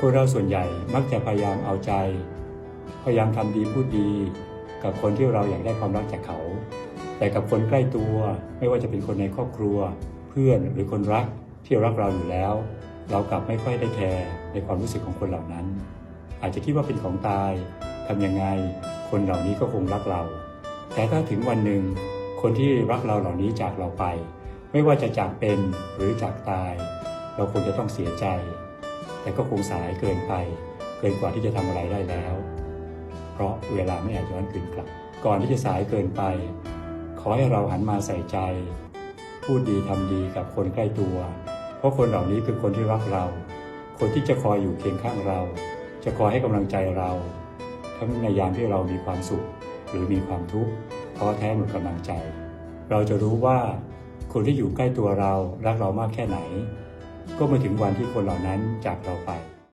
คนเราส่วนใหญ่มักจะพยายามเอาใจ พยายามทำดีพูดดี กับคนที่เราอยากได้ความรักจากเขา แต่กับคนใกล้ตัว ไม่ว่าจะเป็นคนในครอบครัว เพื่อนหรือคนรักที่รักเราอยู่แล้ว เรากลับไม่ค่อยได้แคร์ในความรู้สึกของคนเหล่านั้น อาจจะคิดว่าเป็นของตายทำยังไง คนเหล่านี้ก็คงรักเรา แต่ถ้าถึงวันหนึ่ง คนที่รักเราเหล่านี้จากเราไป ไม่ว่าจะจากเป็นหรือจากตาย เราคงจะต้องเสียใจ แต่ก็คงสายเกินไป เกินกว่าที่จะทำอะไรได้แล้ว เพราะเวลาไม่อาจย้อนคืนกลับ ก่อนที่จะสายเกินไป ขอให้เราหันมาใส่ใจ พูดดีทำดีกับคนใกล้ตัว เพราะคนเหล่านี้คือคนที่รักเรา คนที่จะคอยอยู่เคียงข้างเรา จะคอยให้กำลังใจเรา ทั้งในยามที่เรามีความสุข หรือมีความทุกข์ท้อแท้หมดกำลังใจ เราจะรู้ว่าคนที่อยู่ใกล้ตัวเรารักเรามากแค่ไหน ก็มาถึงวันที่คนเหล่านั้นจากเราไป